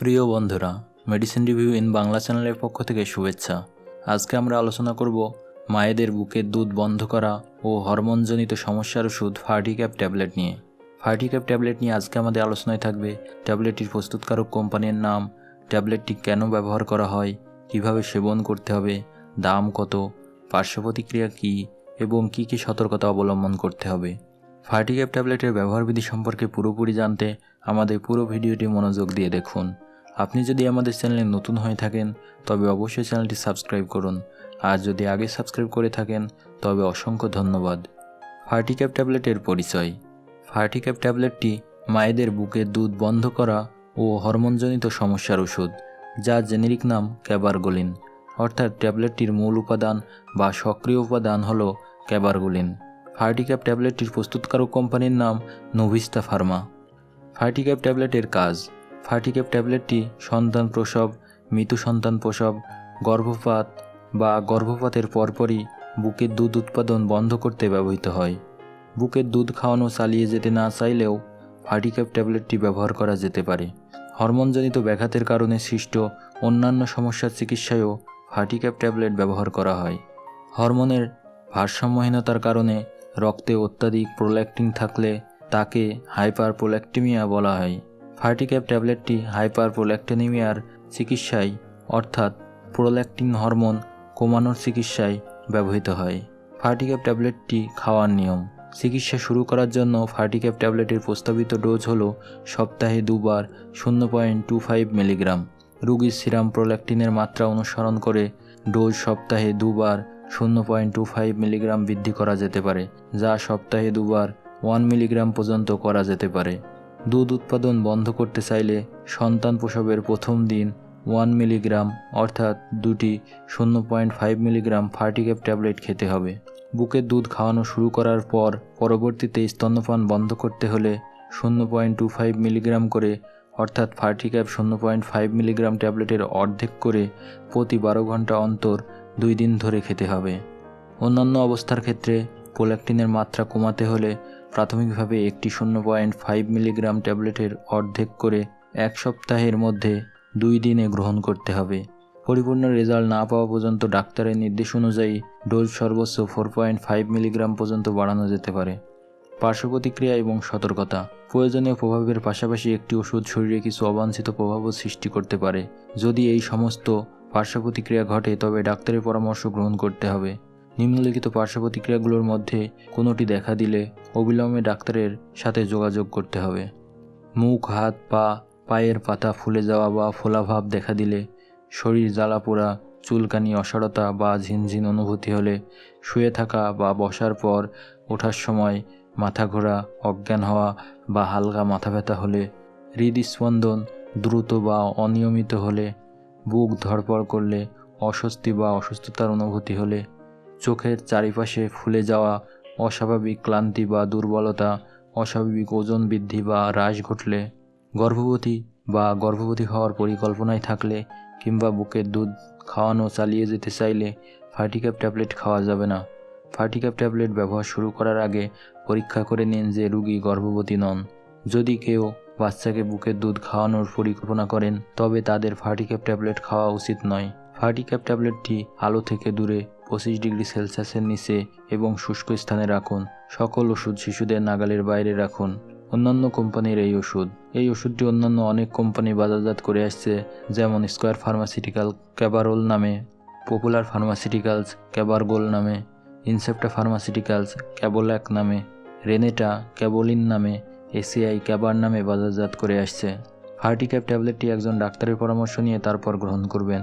প্রিয় বন্ধুরা medicine review in Bangla চ্যানেলের পক্ষ থেকে শুভেচ্ছা। আজকে আমরা আলোচনা করব মায়েদের বুকের দুধ বন্ধ করা ও হরমোনজনিত সমস্যার ওষুধ ফার্টিক্যাপ ট্যাবলেট নিয়ে। ফার্টিক্যাপ ট্যাবলেট নিয়ে আজকে আমাদের আলোচনায় থাকবে ট্যাবলেটটির প্রস্তুতকারক কোম্পানির নাম, ট্যাবলেটটি কেন ব্যবহার করা হয়, কীভাবে সেবন করতে হবে, দাম কত পার্শ্ব প্রতিক্রিয়া কী, এবং কী কী সতর্কতা অবলম্বন করতে হবে। ফার্টিক্যাপ ট্যাবলেটের ব্যবহারবিধি সম্পর্কে পুরোপুরি জানতে আমাদের পুরো ভিডিওটি মনোযোগ দিয়ে দেখুন। আপনি যদি আমাদের চ্যানেলে নতুন হয়ে থাকেন, তবে অবশ্যই চ্যানেলটি সাবস্ক্রাইব করুন। আর যদি আগে সাবস্ক্রাইব করে থাকেন, তবে অসংখ্য ধন্যবাদ। ফার্টিক্যাপ ট্যাবলেটের পরিচয়। ফার্টিক্যাপ ট্যাবলেটটি মায়েদের বুকে দুধ বন্ধ করা ও হরমোনজনিত সমস্যার ওষুধ যার জেনেরিক নাম ক্যাবারগোলিন। অর্থাৎ ট্যাবলেটটির মূল উপাদান বা সক্রিয় উপাদান হল ক্যাবারগোলিন। ফার্টিক্যাপ ট্যাবলেটটির প্রস্তুতকারক কোম্পানির নাম নোভিস্তা ফার্মা। ফার্টিক্যাপ ট্যাবলেটের কাজ। ফার্টিক্যাপ ট্যাবলেটটি সন্তান প্রসব মৃত্যু সন্তান প্রসব, গর্ভপাত বা গর্ভপাতের পরপরই বুকের দুধ উৎপাদন বন্ধ করতে ব্যবহৃত হয়। বুকের দুধ খাওয়ানো চালিয়ে যেতে না চাইলেও ফার্টিক্যাপ ট্যাবলেটটি ব্যবহার করা যেতে পারে। হরমোনজনিত ব্যাঘাতের কারণে সৃষ্ট অন্যান্য সমস্যার চিকিৎসায়ও ফার্টিক্যাপ ট্যাবলেট ব্যবহার করা হয়। হরমোনের ভারসাম্যহীনতার কারণে রক্তে অত্যাধিক প্রোল্যাক্টিন থাকলে তাকে হাইপার প্রোল্যাক্টিমিয়া বলা হয়। ফার্টিক্যাপ ট্যাবলেটটি হাইপার প্রোল্যাক্টিনিমিয়ার চিকিৎসায়, অর্থাৎ প্রোল্যাক্টিন হরমোন কমানোর চিকিৎসায় ব্যবহৃত হয়। ফার্টিক্যাপ ট্যাবলেটটি খাওয়ার নিয়ম। চিকিৎসা শুরু করার জন্য ফার্টিক্যাপ ট্যাবলেটের প্রস্তাবিত ডোজ হল সপ্তাহে দুবার শূন্য পয়েন্ট টু ফাইভ মিলিগ্রাম। রুগীর সিরাম প্রোল্যাক্টিনের মাত্রা অনুসরণ করে ডোজ সপ্তাহে দুবার শূন্য পয়েন্ট টু ফাইভ মিলিগ্রাম বৃদ্ধি করা যেতে পারে, যা সপ্তাহে দুবার ওয়ান মিলিগ্রাম পর্যন্ত করা যেতে পারে। দুধ উৎপাদন বন্ধ করতে চাইলে সন্তান প্রসবের প্রথম দিন ওয়ান মিলিগ্রাম অর্থাৎ দুটি শূন্য point five milligram Fertycap tablet খেতে হবে। বুকের দুধ খাওয়ানো শুরু করার পর পরবর্তীতে স্তন্যপান বন্ধ করতে হলে শূন্য পয়েন্ট টু ফাইভ মিলিগ্রাম করে, অর্থাৎ ফার্টিক্যাপ শূন্য পয়েন্ট ফাইভ মিলিগ্রাম ট্যাবলেটের অর্ধেক করে প্রতি বারো ঘণ্টা অন্তর দুই দিন ধরে খেতে হবে। অন্যান্য অবস্থার ক্ষেত্রে প্রোল্যাক্টিনের মাত্রা কমাতে হলে প্রাথমিকভাবে একটি শূন্য পয়েন্ট ফাইভ মিলিগ্রাম ট্যাবলেটের অর্ধেক করে এক সপ্তাহের মধ্যে দুই দিনে গ্রহণ করতে হবে। পরিপূর্ণ রেজাল্ট না পাওয়া পর্যন্ত ডাক্তারের নির্দেশ অনুযায়ী ডোজ সর্বোচ্চ ফোর পয়েন্ট ফাইভ মিলিগ্রাম পর্যন্ত বাড়ানো যেতে পারে। পার্শ্ব প্রতিক্রিয়া এবং সতর্কতা। প্রয়োজনীয় প্রভাবের পাশাপাশি একটি ওষুধ শরীরে কিছু অবাঞ্ছিত প্রভাবও সৃষ্টি করতে পারে। যদি এই সমস্ত পার্শ্ব প্রতিক্রিয়া ঘটে, তবে ডাক্তারের পরামর্শ গ্রহণ করতে হবে। নিম্নলিখিত পার্শ্ব প্রতিক্রিয়াগুলোর মধ্যে কোনোটি দেখা দিলে অবিলম্বে ডাক্তারের সাথে যোগাযোগ করতে হবে। মুখ, হাত, পা, পায়ের পাতা ফুলে যাওয়া বা ফোলাভাব দেখা দিলে শরীর জ্বালা পোড়া, চুলকানি, অসারতা বা ঝিনঝিন অনুভূতি হলে শুয়ে থাকা বা বসার পর ওঠার সময় মাথা ঘোরা, অজ্ঞান হওয়া বা হালকা মাথা ব্যথা হলে হৃদস্পন্দন দ্রুত বা অনিয়মিত হলে বুক ধড়পড় করলে অস্বস্তি বা অসুস্থতার অনুভূতি হলে চোখের চারিপাশে ফুলে যাওয়া অস্বাভাবিক ক্লান্তি বা দুর্বলতা, অস্বাভাবিক ওজন বৃদ্ধি বা হ্রাস ঘটলে, গর্ভবতী বা গর্ভবতী হওয়ার পরিকল্পনায় থাকলে কিংবা বুকের দুধ খাওয়ানো চালিয়ে যেতে চাইলে ফার্টিক্যাপ ট্যাবলেট খাওয়া যাবে না। ফার্টিক্যাপ ট্যাবলেট ব্যবহার শুরু করার আগে পরীক্ষা করে নিন যে রুগী গর্ভবতী নন। যদি কেউ বাচ্চাকে বুকের দুধ খাওয়ানোর পরিকল্পনা করেন, তবে তাদের ফার্টিক্যাপ ট্যাবলেট খাওয়া উচিত নয়। ফার্টিক্যাপ ট্যাবলেটটি আলো থেকে দূরে পঁচিশ ডিগ্রি সেলসিয়াসের নিচে এবং শুষ্ক স্থানে রাখুন। সকল ওষুধ শিশুদের নাগালের বাইরে রাখুন। অন্যান্য কোম্পানির এই ওষুধ। এই ওষুধটি অন্যান্য অনেক কোম্পানি বাজারজাত করে আসছে, যেমন স্কোয়ার ফার্মাসিউটিক্যাল ক্যাবারোল নামে, পপুলার ফার্মাসিউটিক্যালস ক্যাবারগোল নামে, ইনসেপ্টা ফার্মাসিউটিক্যালস ক্যাবোল্যাক নামে, রেনেটা ক্যাবোলিন নামে, এসিআই ক্যাবার নামে বাজারজাত করে আসছে। ফার্টিক্যাপ ট্যাবলেটটি একজন ডাক্তারের পরামর্শ নিয়ে তারপর গ্রহণ করবেন।